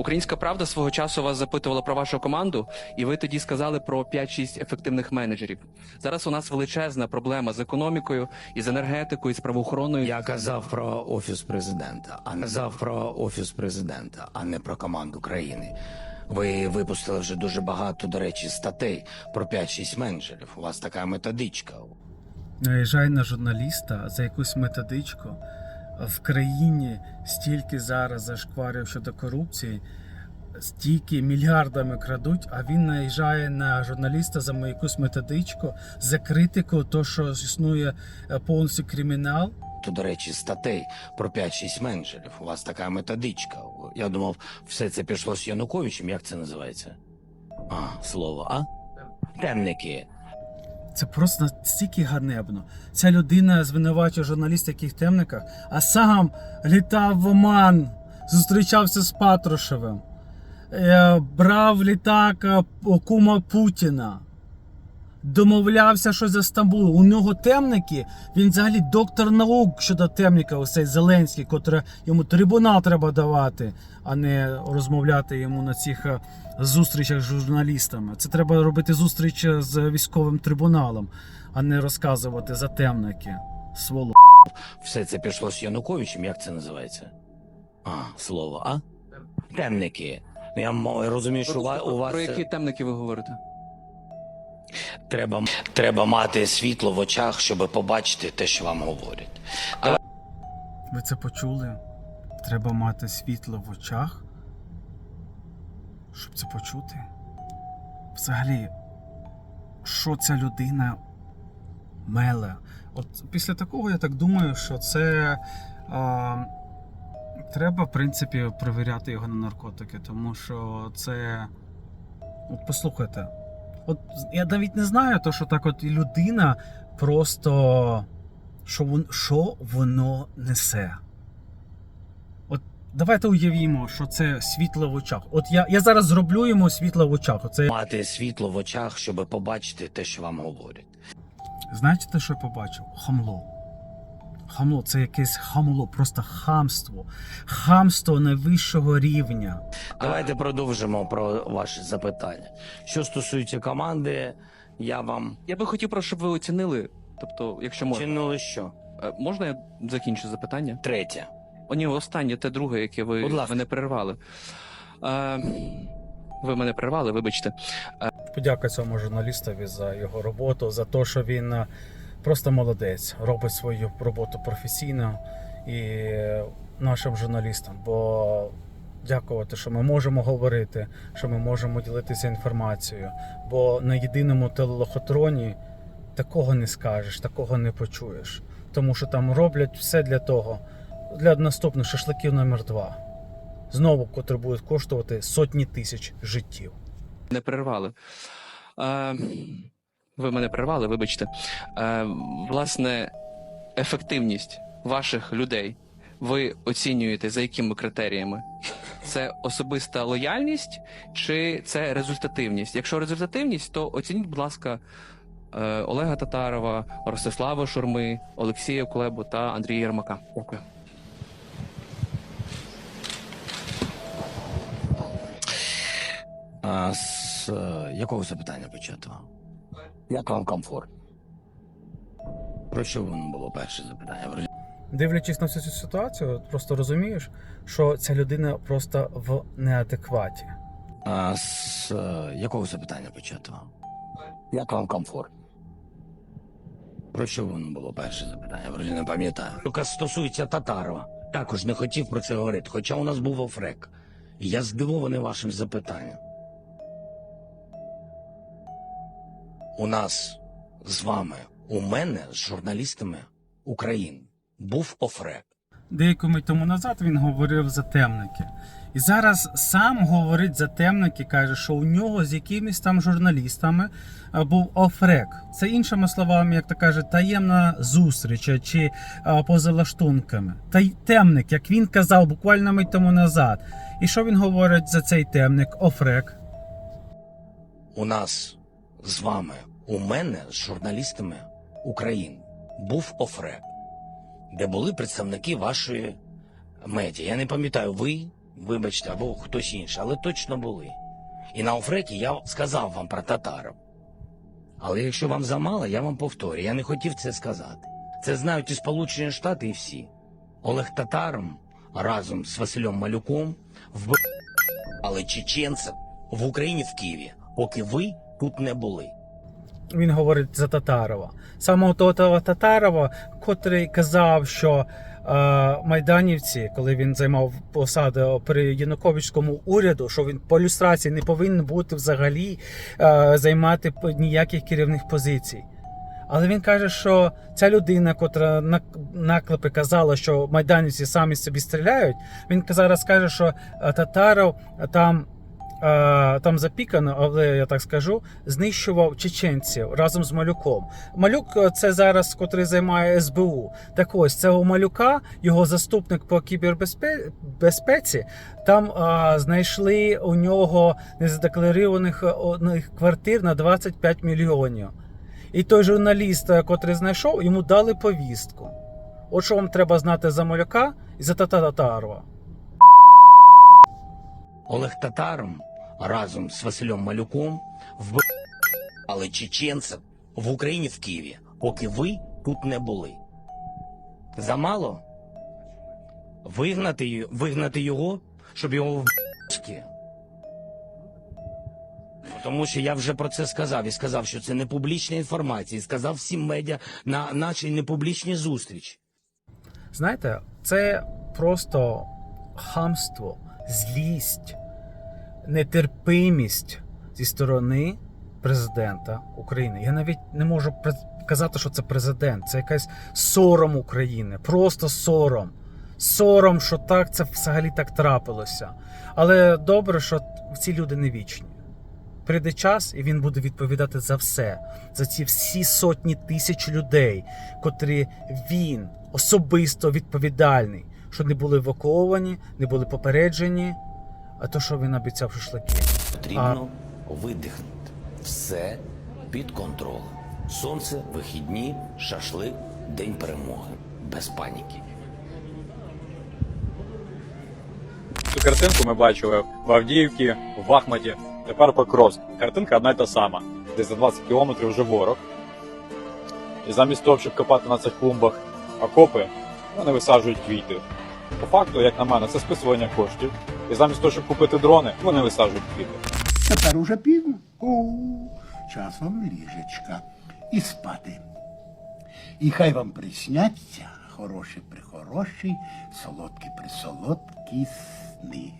Українська правда свого часу вас запитувала про вашу команду, і ви тоді сказали про 5-6 ефективних менеджерів. Зараз у нас величезна проблема з економікою, і з енергетикою, і з правоохороною. Я казав про офіс президента, а не казав про офіс президента, а не про команду країни. Ви випустили вже дуже багато, до речі, статей про 5-6 менеджерів. У вас така методичка. наїжджає на журналіста за якусь методичку. В країні стільки зараз зашкварів щодо корупції, стільки мільярдами крадуть, а він наїжджає на журналіста за якусь методичку, за критику, то що існує е, повністю кримінал. То, до речі, статей про 5-6 менеджерів. У вас така методичка. Я думав, все це пішло з Януковичем. Як це називається? А, слово, а? Темники. Це просто настільки ганебно. Ця людина звинувачує журналіста в яких темниках, а сам літав в Оман, зустрічався з Патрушевим, е, брав літак у кума Путіна, домовлявся щось за Стамбул. У нього темники, він взагалі доктор наук щодо темника, ось цей Зеленський, котре йому трибунал треба давати, а не розмовляти йому на цих е, зустрічах з журналістами. Це треба робити зустріч з військовим трибуналом, а не розказувати за темники. Своло. Все це пішло з Януковичем. Як це називається? А, слово, а? Темники. Ну, Я розумію, що у вас, про які темники ви говорите? Треба, треба мати світло в очах, щоб побачити те, що вам говорять. Ви це почули? Треба мати світло в очах, щоб це почути. Взагалі, що ця людина меле? От після такого я так думаю, що це а, треба, в принципі, перевіряти його на наркотики, тому що це. От послухайте. От я навіть не знаю, то, що так от людина просто що, вон, що воно несе. От давайте уявімо, що це світло в очах. От я, я зараз зроблю йому світло в очах. Оце Мати світло в очах, щоб побачити те, що вам говорять. знаєте, що я побачив? Хамло. Хамло це якесь хамло, просто хамство. Хамство найвищого рівня. Давайте продовжимо про ваші запитання. Що стосується команди, я вам Я би хотів, про, щоб ви оцінили. Тобто, якщо можна, чинили що? Е, можна я закінчу запитання? Третє. О, ні, останнє, те друге, яке ви Будь ласка. мене перервали. Е, ви мене перервали, вибачте. Подяка цьому журналістові за його роботу, за те, що він е, просто молодець, робить свою роботу професійно і нашим журналістам. Бо дякувати, що ми можемо говорити, що ми можемо ділитися інформацією. Бо на єдиному телелохотроні такого не скажеш, такого не почуєш. Тому що там роблять все для того, для наступних шашликів номер 2 Знову, котрі будуть коштувати сотні тисяч життів. Мене перервали. Е, ви мене перервали, вибачте. Е, власне, ефективність ваших людей ви оцінюєте за якими критеріями? Це особиста лояльність чи це результативність? Якщо результативність, то оцініть, будь ласка, е, Олега Татарова, Ростислава Шурми, Олексія Кулебу та Андрія Єрмака. Дякую. А з е, якого запитання почати? Як вам комфортно? Про що воно було перше запитання? Дивлячись на всю цю ситуацію, просто розумієш, що ця людина просто в неадекваті. А з е, якого запитання почати вам? Як вам комфортно? Про що воно було перше запитання? Я вроді не пам'ятаю. Що стосується Татарова, також не хотів про це говорити, хоча у нас був офрек. Я здивований вашим запитанням. У нас з вами, у мене з журналістами України був офрек. Деяку мить тому назад він говорив за темники. І зараз сам говорить за темники, каже, що у нього з якимись там журналістами був офрек. Це іншими словами, як то каже, таємна зустріч чи а, поза лаштунками. Та й темник, як він казав буквально мить тому назад. І що він говорить за цей темник? Офрек. у нас з вами, у мене з журналістами України був офрек, де були представники вашої медіа. Я не пам'ятаю, ви, вибачте, або хтось інший, але точно були. І на Офреті я сказав вам про татарів. Але якщо вам замало, я вам повторю, я не хотів це сказати. Це знають і Сполучені Штати, і всі. Олег Татаром разом з Василем Малюком вбивали чеченців в Україні в Києві, поки ви тут не були. Він говорить за Татарова. Самого того Татарова, котрий казав, що е, майданівці, коли він займав посаду при Януковичському уряду, що він по люстрації не повинен бути взагалі е, займати ніяких керівних позицій. Але він каже, що ця людина, котра на наклепи казала, що майданівці самі собі стріляють, він зараз каже, що е, Татаров там, там запікано, але я так скажу, знищував чеченців разом з малюком. Малюк е, це зараз, котрий займає СБУ. Так ось цього малюка, його заступник по кібербезпеці, там е, знайшли у нього незадекларованих е, квартир на 25 мільйонів. І той журналіст, е, котрий знайшов, йому дали повістку. От що вам треба знати за малюка і за Тата Татарова. Олег Татаром разом з Василем Малюком вбивали чеченців в Україні в Києві, поки ви тут не були. Замало? Вигнати, вигнати його, щоб його в тому що я вже про це сказав і сказав, що це не публічна інформація, і сказав всім медіа на нашій непублічній зустрічі. Знаєте, це просто хамство, злість, нетерпимість зі сторони президента України. Я навіть не можу казати, що це президент, це якась сором України, просто сором. Сором, що так це взагалі так трапилося. Але добре, що ці люди не вічні. Прийде час, і він буде відповідати за все, за ці всі сотні тисяч людей, котрі він особисто відповідальний, що не були евакуовані, не були попереджені, а то, що він обіцяв шашлики. Потрібно видихнути. Все під контролем. Сонце, вихідні, шашлик, день перемоги. Без паніки. Цю картинку ми бачили в Авдіївці, в Бахматі, тепер Покровськ. Картинка одна й та сама. Десь за 20 кілометрів вже ворог. І замість того, щоб копати на цих клумбах окопи, вони висаджують квіти. По факту, як на мене, це списування коштів. І замість того, щоб купити дрони, вони висаджують квіти. Тепер уже пізно. О, час вам ліжечка. І спати. І хай вам присняться хороші прихороші, солодкі присолодкі сни.